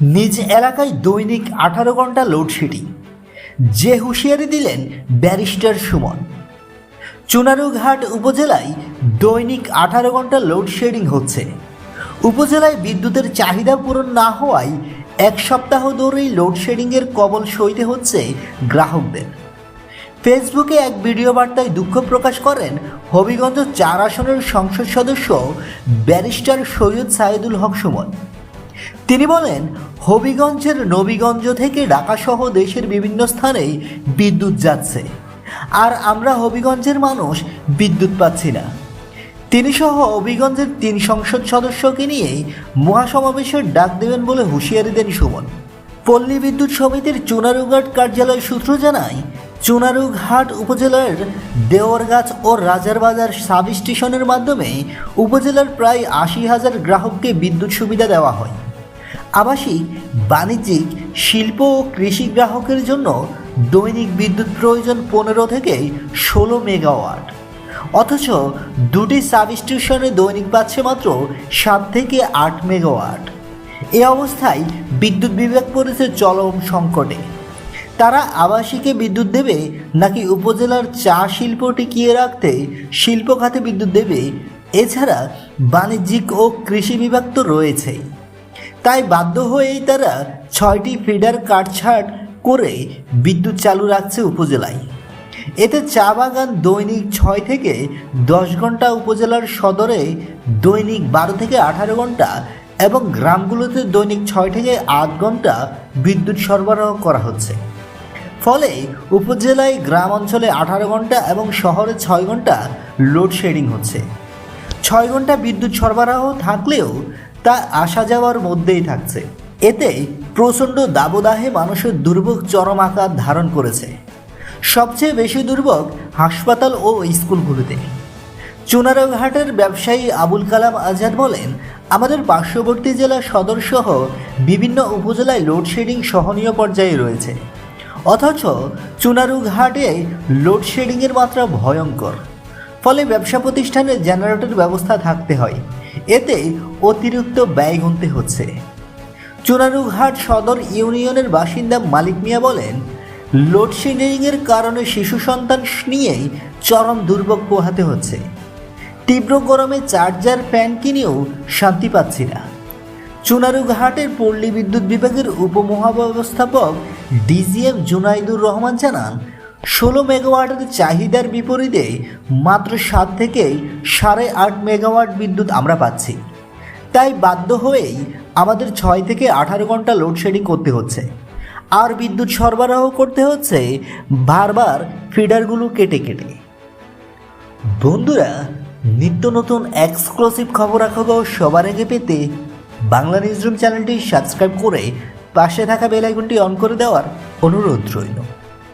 নিজ এলাকায় দৈনিক আঠারো ঘণ্টা লোডশেডিং যে হুঁশিয়ারি দিলেন ব্যারিস্টার সুমন। চুনারুঘাট উপজেলায় দৈনিক আঠারো ঘণ্টা লোডশেডিং হচ্ছে। উপজেলায় বিদ্যুতের চাহিদা পূরণ না হওয়ায় এক সপ্তাহ ধরেই লোডশেডিংয়ের কবল সইতে হচ্ছে গ্রাহকদের। ফেসবুকে এক ভিডিও বার্তায় দুঃখ প্রকাশ করেন হবিগঞ্জ চার আসনের সংসদ সদস্য ব্যারিস্টার সৈয়দ সাইদুল হক সুমন। তিনি বলেন, হবিগঞ্জের নবীগঞ্জ থেকে ঢাকাসহ দেশের বিভিন্ন স্থানে বিদ্যুৎ যাচ্ছে। আর আমরা হবিগঞ্জের মানুষ, বিদ্যুৎ পাচ্ছি না। তিনি সহ হবিগঞ্জের তিন সংসদ সদস্যকে নিয়ে মহাসমাবেশের ডাক দেবেন বলে হুঁশিয়ারি দেন সুমন। পল্লী বিদ্যুৎ সমিতির চুনারুঘাট কার্যালয় সূত্র জানায়, চুনারুঘাট উপজেলার দেওয়ারগাছ ও রাজারবাজার সাব স্টেশনের মাধ্যমে উপজেলার প্রায় আশি হাজার গ্রাহককে বিদ্যুৎ সুবিধা দেওয়া হয়। আবাসিক, বাণিজ্যিক, শিল্প ও কৃষি গ্রাহকের জন্য দৈনিক বিদ্যুৎ প্রয়োজন পনেরো থেকে ষোলো মেগাওয়াট। অথচ দুটি সাব স্টেশনে দৈনিক পাচ্ছে মাত্র সাত থেকে আট মেগাওয়াট। এ অবস্থায় বিদ্যুৎ বিভাগ পড়েছে চরম সংকটে। তারা আবাসিকে বিদ্যুৎ দেবে নাকি উপজেলার চা শিল্প টিকিয়ে রাখতে শিল্প খাতে বিদ্যুৎ দেবে? এছাড়া বাণিজ্যিক ও কৃষি বিভাগ তো রয়েছেই। তাই বাধ্য হয়েই তারা ছয়টি ফিডার কাটছাট করে বিদ্যুৎ চালু রাখছে উপজেলায়। এতে চা বাগান দৈনিক ছয় থেকে দশ ঘণ্টা উপজেলার সদরে দৈনিক বারো থেকে আঠারো ঘণ্টা এবং গ্রামগুলোতে দৈনিক ছয় থেকে আট ঘণ্টা বিদ্যুৎ সরবরাহ করা হচ্ছে। ফলে উপজেলায় গ্রাম অঞ্চলে আঠারো ঘণ্টা এবং শহরে ছয় ঘণ্টা লোডশেডিং হচ্ছে। ছয় ঘণ্টা বিদ্যুৎ সরবরাহ থাকলেও তা আসা যাওয়ার মধ্যেই থাকছে। এতে প্রচণ্ড দাবদাহে মানুষের দুর্ভোগ চরম আকার ধারণ করেছে। সবচেয়ে বেশি দুর্ভোগ হাসপাতাল ও স্কুলগুলোতে। চুনারঘাটের ব্যবসায়ী আবুল কালাম আজাদ বলেন, আমাদের পার্শ্ববর্তী জেলা সদর সহ বিভিন্ন উপজেলায় লোডশেডিং সহনীয় পর্যায়ে রয়েছে। অথচ চুনারুঘাটে লোডশেডিংয়ের মাত্রা ভয়ঙ্কর। ফলে ব্যবসা প্রতিষ্ঠানে জেনারেটর ব্যবস্থা থাকতে হয়। এতে অতিরিক্ত ব্যয় গুনতে হচ্ছে। চুনারুঘাট সদর ইউনিয়নের বাসিন্দা মালিক মিয়া বলেন, লোডশেডিংয়ের কারণে শিশু সন্তান নিয়েই চরম দুর্ভোগ পোহাতে হচ্ছে। তীব্র গরমে চার্জার, ফ্যান কিনেও শান্তি পাচ্ছি না। চুনারুঘাটের পল্লী বিদ্যুৎ বিভাগের উপমহাব্যবস্থাপক ডিজিএম জুনাইদুর রহমান জানান ষোলো মেগাওয়াটের চাহিদার বিপরীতে মাত্র সাত থেকে সাড়ে আট মেগাওয়াট বিদ্যুৎ আমরা পাচ্ছি। তাই বাধ্য হয়েই আমাদের ছয় থেকে আঠারো ঘণ্টা লোডশেডিং করতে হচ্ছে। আর বিদ্যুৎ সরবরাহ করতে হচ্ছে বারবার ফিডারগুলো কেটে কেটে। বন্ধুরা, নিত্য নতুন এক্সক্লুসিভ খবরাখবর সবার আগে পেতে বাংলা নিউজরুম চ্যানেলটি সাবস্ক্রাইব করে পাশে থাকা বেল আইকনটি অন করে দেওয়ার অনুরোধ রইল।